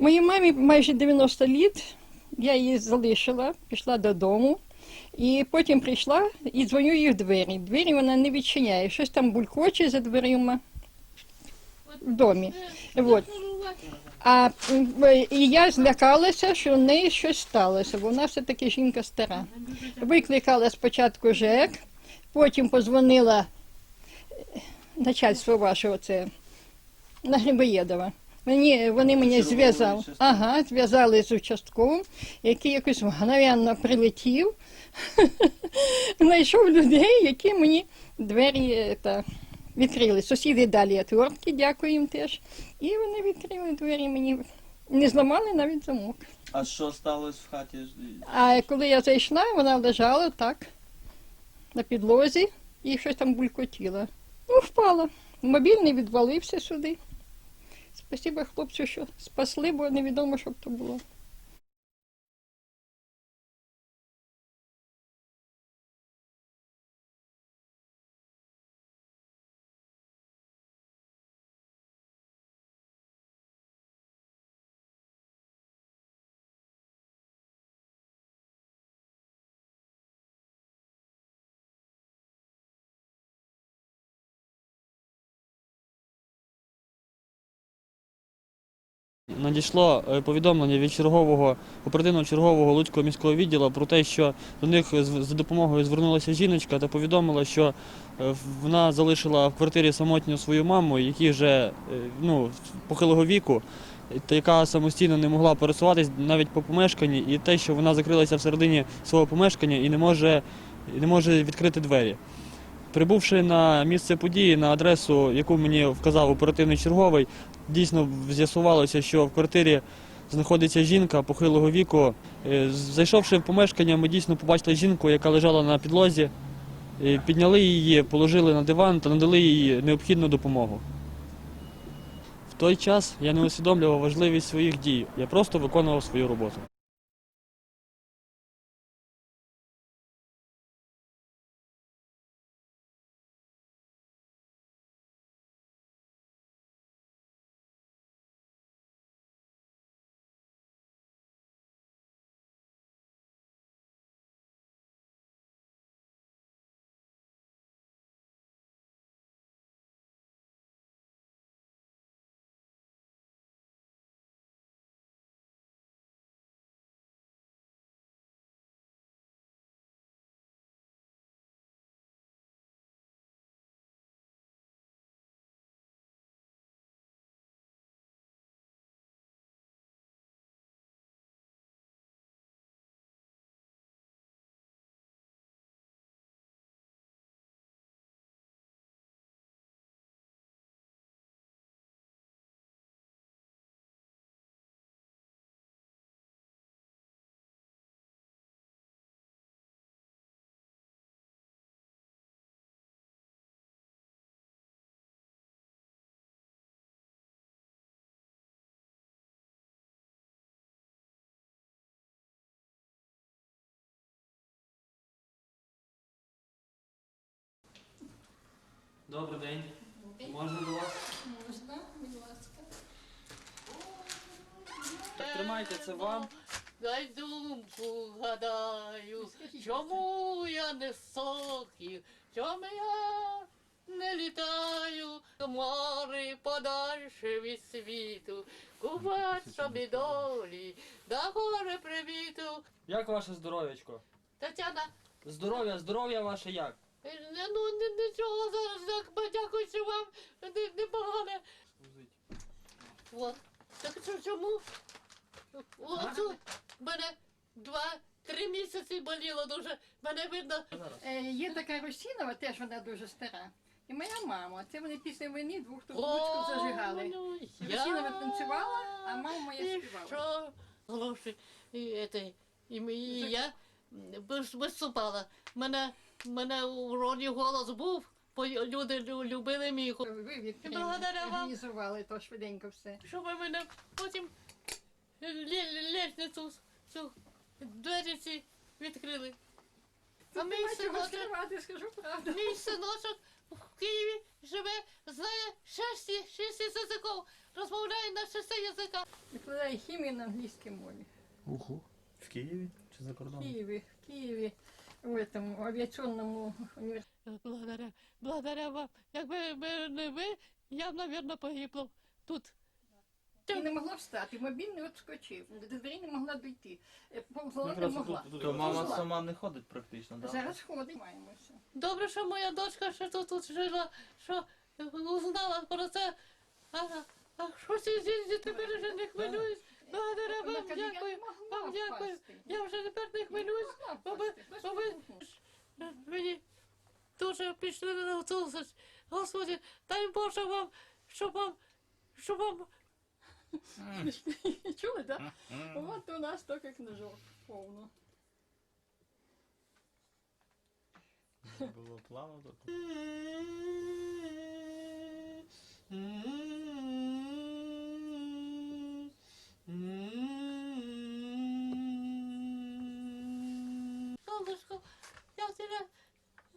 Моїй мамі майже 90 літ. Я її залишила, пішла додому. І потім прийшла і дзвоню їй в двері. Двері вона не відчиняє. Щось там булькоче за дверима в домі. От. А і я злякалася, що в неї щось сталося, бо вона все-таки жінка стара. Викликала спочатку ЖЕК, потім позвонила е, начальство вашого це на Грибоєдова. Мені, вони мене зв'язали. Ага, зв'язали з участковим, який якось мгновенно прилетів, знайшов людей, які мені двері е, та, відкрили. Сусіди далі отвертки, дякую їм теж. І вони відкрили двері мені. Не зламали навіть замок. А що сталося в хаті? А коли я зайшла, вона лежала так на підлозі і щось там булькотіло. Ну, впала. Мобільний відвалився сюди. Спасибо хлопцю, що спасли, бо невідомо, що б то було. Надійшло е, повідомлення від чергового оперативного чергового Луцького міського відділу про те, що до них за допомогою звернулася жіночка та повідомила, що е, вона залишила в квартирі самотню свою маму, якій вже е, ну, похилого віку, та яка самостійно не могла пересуватись навіть по помешканні, і те, що вона закрилася всередині свого помешкання і не може, не може відкрити двері. Прибувши на місце події на адресу, яку мені вказав оперативний черговий, дійсно з'ясувалося, що в квартирі знаходиться жінка похилого віку. Е, Зайшовши в помешкання, ми дійсно побачили жінку, яка лежала на підлозі. Е, Підняли її, положили на диван та надали їй необхідну допомогу. В той час я не усвідомлював важливість своїх дій. Я просто виконував свою роботу. Добрий день. Можна до вас? Можна, будь ласка. Так тримайте це вам. Дай думку гадаю, чому я не сохів, чому я не літаю, море подальше від світу, купать собі долі, да горе привіту. Як ваше здоров'ячко? Тетяна, Здоров'я, здоров'я ваше як? е, не- ну нічого зараз, так подякуючи вам, не- непогане. От. Так що чому? Оцю мене два-три місяці боліло дуже. Мене видно. Е, є така Русінова, теж вона дуже стара. І моя мама. Це вони після війни двох тут О, ручку зажигали. ну, Русінова танцювала, а мама моя І співала. що? Гроші. І, это, і, ми- і я вис- виступала. Мене, мене у роді голос був, бо люди лю- любили мій голос. Ви відкрили, вам. організували то швиденько все. Щоб мене потім лє- лестницю цю двері ці відкрили. А мій синочок, скривати, скажу правду. мій синочок в Києві живе, знає шість, шість язиків, розмовляє на шести язиках. Викладає хімію на англійській мові. Уху. В Києві чи за В кордоном? Києві, в Києві, в этом авіаційному університеті. Благодаря, благодаря вам. Якби ви не ви, я б, мабуть, погибла тут. І не могла встати, мобільний відскочив, до двері не могла дійти. Е, Повзла не могла. тут- тут- То мама Повзла. сама не ходить практично, так? Зараз ходить, маємося. Добре, що моя дочка ще тут, тут жила, що узнала про це. А, а що ці діти тепер вже не хвилююсь. Благодаря Вона вам каже, я дякую. не могла Вам дякую. впасти. Я вже тепер не хвилююсь. могла бо ви, впасти, бо ви вибуху. мені дуже пішли на. Господи, дай Боже вам, щоб вам, щоб вам Чули, так? От у нас як книжок повно. Було плавно тут. Сонечко, я тебе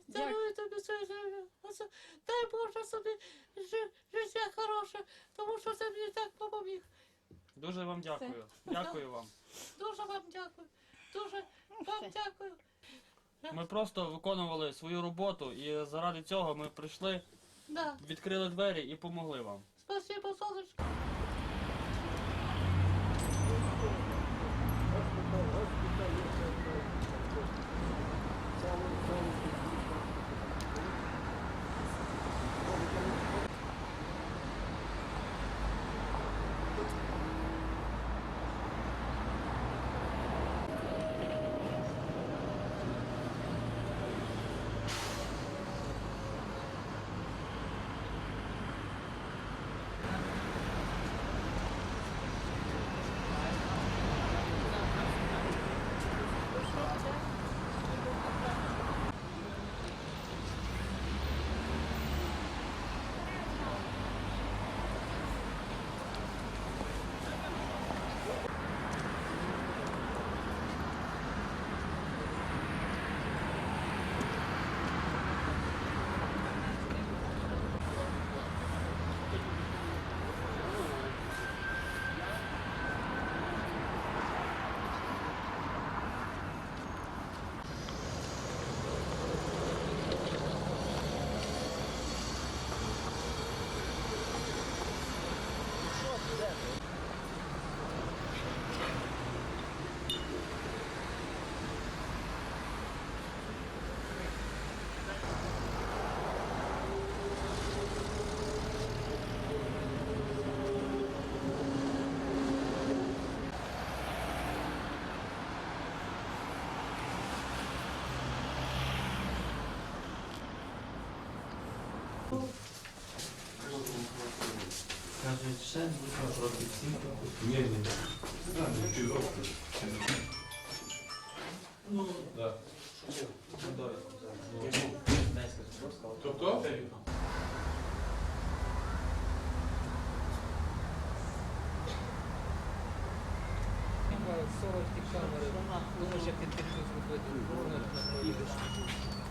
дарую тобі це життя. Оце, Дай Боже собі жи- життя хороше, тому що це мені так допоміг. Дуже вам дякую. Дякую вам. Дуже вам дякую. Дуже вам дякую. Ми просто виконували свою роботу і заради цього ми прийшли, Да. відкрили двері і помогли вам. Спасибо, сонечко. Ще сім. Сорок ті камери. Думаєш, як ти тихо зробити? Воно на